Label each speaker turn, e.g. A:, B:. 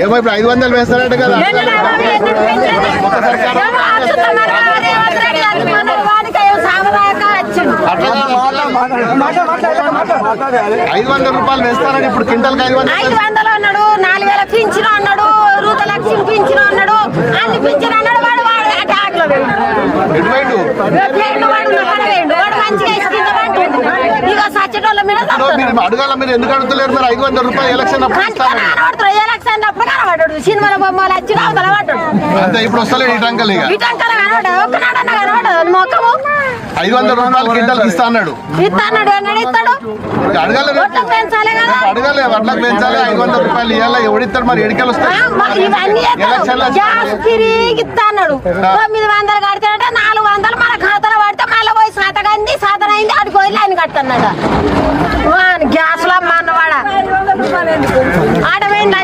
A: ఏమో ఇప్పుడు ఐదు వందలు వేస్తారట కదా. ఐదు వందల రూపాయలు వేస్తారని ఇప్పుడు క్వింటల్కి ఐదు వందలు
B: ఐదు వందలు అన్నాడు నాలుగు వేల పింఛను అన్నాడు రూత లక్ష్మి పింఛను అన్నాడు అన్ని పింఛను అన్నాడు వాడు వాడు అటాక్లో
A: ఎటు పోయిండు?
B: వాడు ఉన్న పని వేయండు. వాడు మంచిగా ఇస్తుంది ఇక సచ్చటోళ్ళ మీద
A: మీరు అడగాల మీరు ఎందుకు అడుగుతలేరు మరి? ఐదు వందల రూపాయలు ఎలక్షన్ అప్పుడు
B: సినిమాల బొమ్మలు వచ్చి అవతల పడ్డాడు.
A: అంతే ఇప్పుడు వస్తలేడు ఈ టంకల్ ఇక.
B: ఇటంకల కనబడ్డాడు ఒక్కనాడన్న కనబడ్డాడు మొక్కము
A: ఐదు వందల రూపాయలు క్వింటల్కి ఇస్తా అన్నాడు.
B: ఇస్తాడు ఎన్నడు ఇస్తాడు?
A: అడగాలి
B: ఒట్లకు పెంచాలి కదా.
A: అడగాలి వడ్లకు పెంచాలి ఐదు వందల రూపాయలు ఇవ్వాలి ఎవడిస్తాడు మరి? ఎడికలు
B: ఆ,
A: వస్తాయి
B: మరి ఇవన్నీ
A: ఎలక్షన్లు
B: చేస్తాడు. గ్యాస్ తొమ్మిది వందలు కడితే నాలుగు వందలు మన ఖాతాలో పడితే మళ్ళీ పోయి సాతగంది సాతన అయింది అడిగి పోయి లైన్ కట్టన్నాడు గ్యాస్లో అమ్మ అన్నవాడ? ఆడ పోయింది